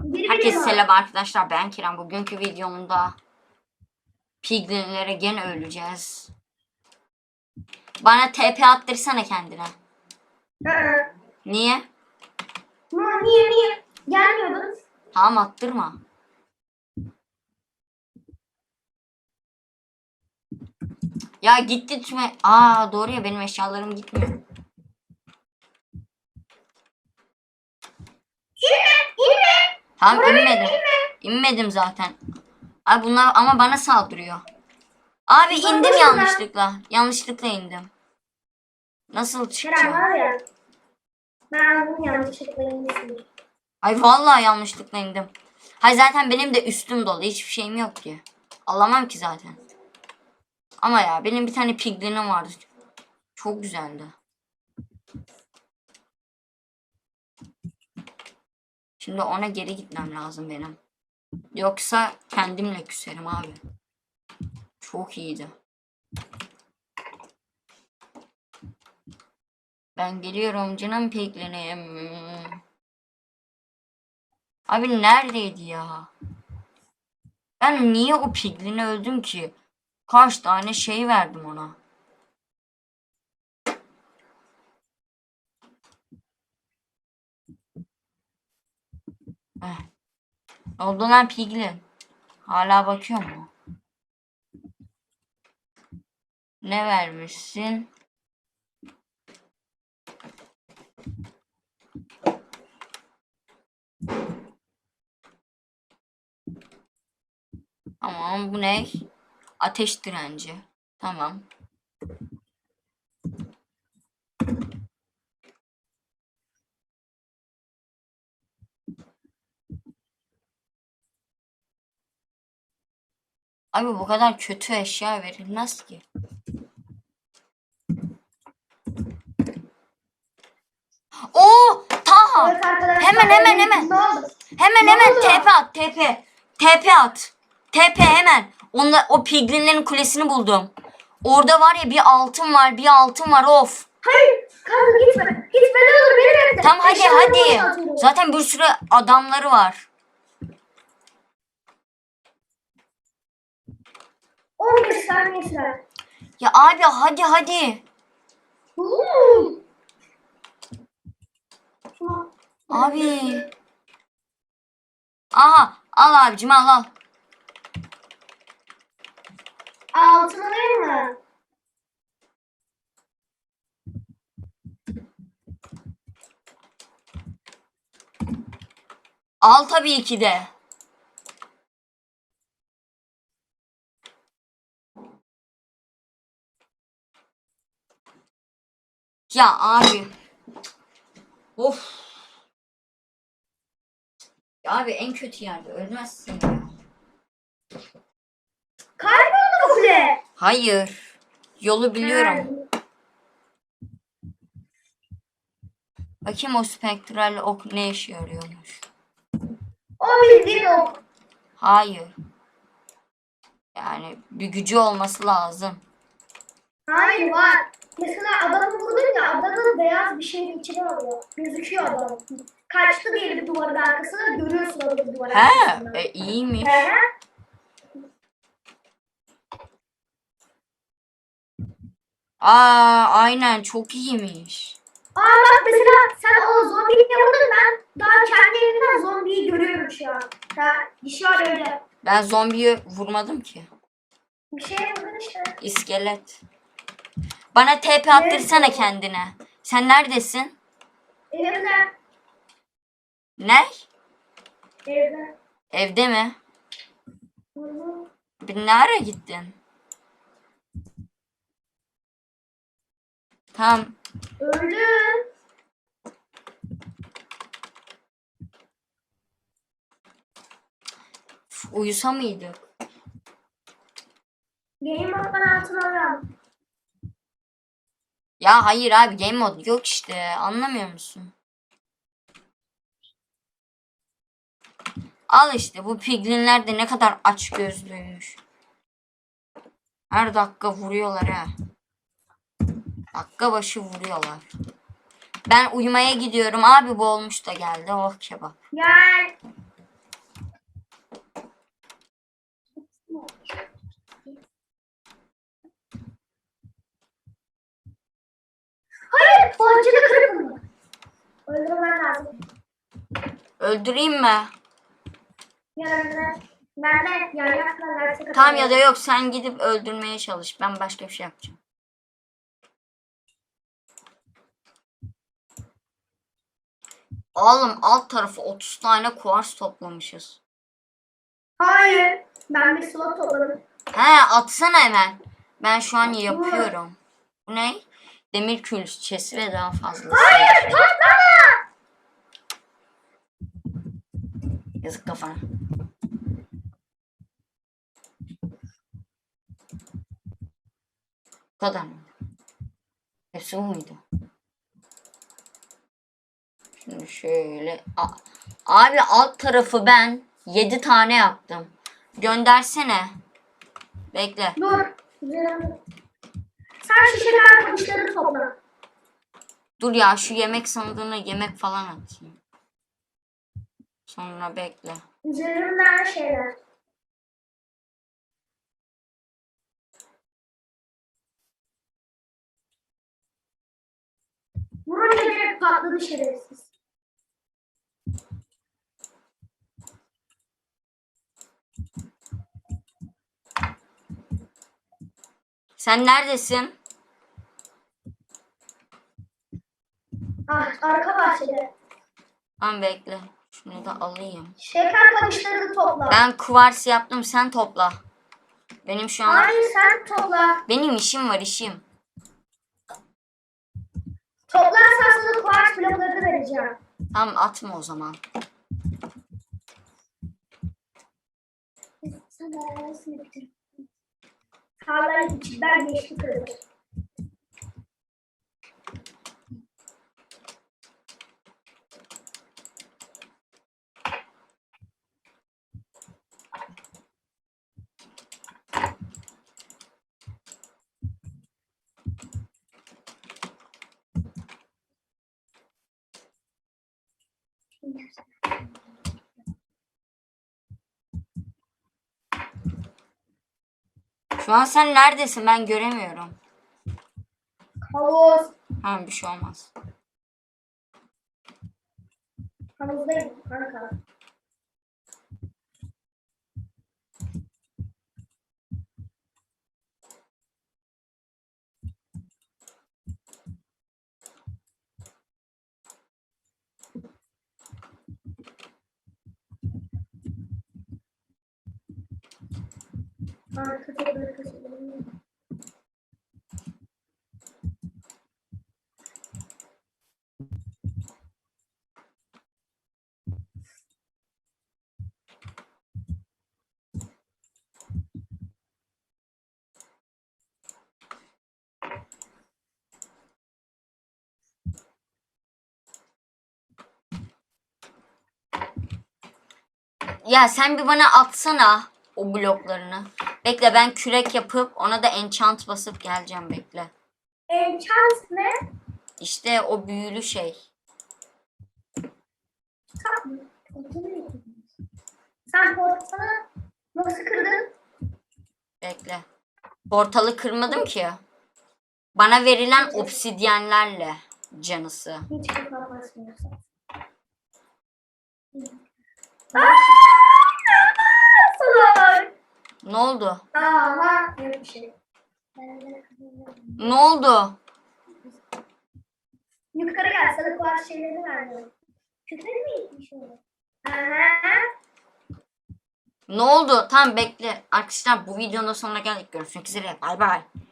Herkese selam arkadaşlar ben Kerem. Bugünkü videomda piglinlere gene öleceğiz. Bana TP attırsana kendine. Niye? Niye niye? Gelmiyordun. Tamam attırma. Ya gitti tüme. Aa doğru ya benim eşyalarım gitmiyor. İnme, inme. Tamam Oraya inmedim. inme. İnmedim zaten. Abi bunlar ama bana saldırıyor. Abi Ben indim yanlışlıkla. Yanlışlıkla indim. Nasıl çıkacağım? var ya. Ben yanlışlıkla inmişim. Ay vallahi yanlışlıkla indim. Hay zaten benim de üstüm dolu. Hiçbir şeyim yok ki. Alamam ki zaten. Ama ya benim bir tane piglinim vardı. Çok güzeldi. Şimdi ona geri gitmem lazım benim. Yoksa kendimle küserim abi. Çok iyiydi. Ben geliyorum canım piglinim. Abi neredeydi ya? Ben niye o piglini öldüm ki? Kaç tane şey verdim ona. Eh. Ne oldu lan piglin? Hala bakıyor mu? Ne vermişsin? Tamam bu ne? Ateş direnci. Tamam. Abi bu kadar kötü eşya verilmez ki. Oo, Taha. Evet arkadaşlar. Hemen, hemen, hemen. Ne oldu? Hemen Ne hemen oldu? TP at TP. TP at. TP hemen. Onla, o piglinlerin kulesini buldum. Orada var ya bir altın var bir altın var of. Hayır. Kanka gitme. Gitme ne olur beni bekle. Tamam hadi Eşyalarımı hadi. boşaltıyorum. Zaten bir sürü adamları var. 15 saniye sürer. Ya abi hadi hadi. Uuu. Abi. Aha al abicim al al. Altın alayım mı? Al tabii ki de. Ya abi. Of. Ya abi en kötü yerde ölmezsin ya. Kayboldu kule? Hayır. Yolu biliyorum. Bakayım o spektral ok ne işe yarıyormuş. O bildiğin ok. Hayır. Yani bir gücü olması lazım. Hayır var. Mesela adamı vurdun ya adamın beyaz bir şeyin içine alıyor. Gözüküyor adam. Kaçtı diyelim duvarın arkasına görüyorsun adamı duvarın He, arkasında. e, iyiymiş. He. Aa, aynen çok iyiymiş. Aa bak mesela sen o zombiyi vurdun ben daha kendi elimden zombiyi görüyorum şu an. Ha, bir şey var öyle. Ben zombiyi vurmadım ki. Bir şey vurdun işte. İskelet. Bana TP attırsana kendine. Sen neredesin? Evde. Ne? Evde. Evde mi? Bir nereye gittin? Tamam. Öldü. Uyusa mıydık? Game mode'dan altın alıyorum. Ya hayır abi game mode yok işte. Anlamıyor musun? Al işte bu piglinler de ne kadar aç gözlüymüş. Her dakika vuruyorlar ha. Dakika başı vuruyorlar. Ben uyumaya gidiyorum. Abi bu olmuş da geldi. Oh kebap. Gel. Hayır bahçede kırık mı? Öldürmen lazım. Öldüreyim mi? Yarın ben de yayakla bahçede Tamam ya da yok sen gidip öldürmeye çalış. Ben başka bir şey yapacağım. Oğlum alt tarafı 30 tane kuars toplamışız. Hayır. Ben bir slot topladım. He atsana hemen. Ben şu an yapıyorum. Bu ne? Demir külçesi ve daha fazlası. Hayır toplama. Yazık kafana. Bu kadar mı? Hepsi bu muydu? Şimdi şöyle. A- Abi alt tarafı ben 7 tane yaptım. Göndersene. Bekle. Dur. Sen şişe kartmışları topla. Dur ya şu yemek sandığına yemek falan atayım. Sonra bekle. Üzerinden şeyler. Vurunca direkt patladı şerefsiz. Sen neredesin? Ah, arka bahçede. Tamam bekle. Şunu da alayım. Şeker kamışlarını topla. Ben kuvars yaptım sen topla. Benim şu an Hayır sen topla. benim işim var işim. Toplarsan sana kuvars bloklarını vereceğim. Tamam atma o zaman. Sana arasını bitir. Tarlayı içinden geçti kırılır. Şu an sen neredesin ben göremiyorum. Havuz. Tamam bir şey olmaz. Havuzdayım kanka. Ya sen bir bana atsana o bloklarını. Bekle ben kürek yapıp ona da enchant basıp geleceğim bekle. Enchant ne? İşte o büyülü şey. Yapıyorsun? Sen portalı nasıl kırdın? Bekle. Portalı kırmadım ki. Bana verilen obsidyenlerle canısı. Hiç kafa basmıyorsun. Ne oldu? Ama yok bir şey. Ne oldu? Yukarı gel sana kuvar şeylerini verdim. Küfür mü gitmiş öyle? Aha. Ne oldu? Tamam bekle. Arkadaşlar bu videonun sonuna geldik. Görüşmek üzere. Bay bay.